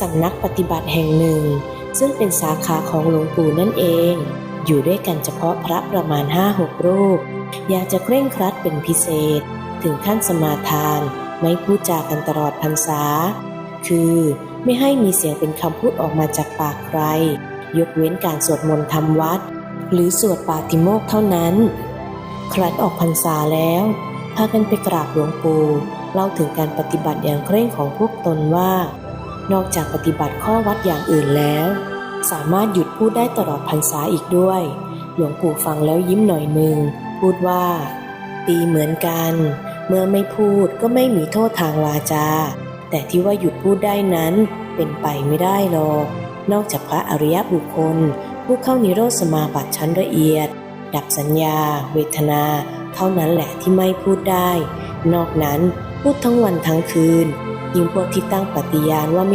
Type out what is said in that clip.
สำนักปฏิบัติแห่งหนึ่ง ซึ่งเป็นสาขาของหลวงปู่นั่นเอง อยู่ด้วยกันเฉพาะพระประมาณห้าหกรูป อยากจะเคร่งครัดเป็นพิเศษ ถึงขั้นสมาทาน ไม่พูดจากันตลอดพรรษา คือไม่ให้มีเสียงเป็นคำพูดออกมาจากปากใคร ยกเว้นการสวดมนต์ทำวัด หรือสวดปาติโมกข์เท่านั้น ครั้นออกพรรษาแล้วพากันไปกราบหลวงปู่เล่าถึงการปฏิบัติอย่างเคร่งของพวกตนว่า นอกจากปฏิบัติข้อวัดอย่างอื่นแล้ว สามารถหยุดพูดได้ตลอดพรรษาอีกด้วย หลวงปู่ฟังแล้วยิ้มหน่อยหนึ่งพูดว่า ตีเหมือนกัน เมื่อไม่พูดก็ไม่มีโทษทางวาจา แต่ที่ว่าหยุดพูดได้นั้น เป็นไปไม่ได้หรอก นอกจากพระอริยบุคคล ผู้เข้านิโรธสมาบัติชั้นละเอียด ดับสัญญา เวทนา เท่านั้นแหละที่ไม่พูดได้ นอกนั้นพูดทั้งวันทั้งคืน ยิ่งพวกที่ตั้งปฏิญาณว่าไม่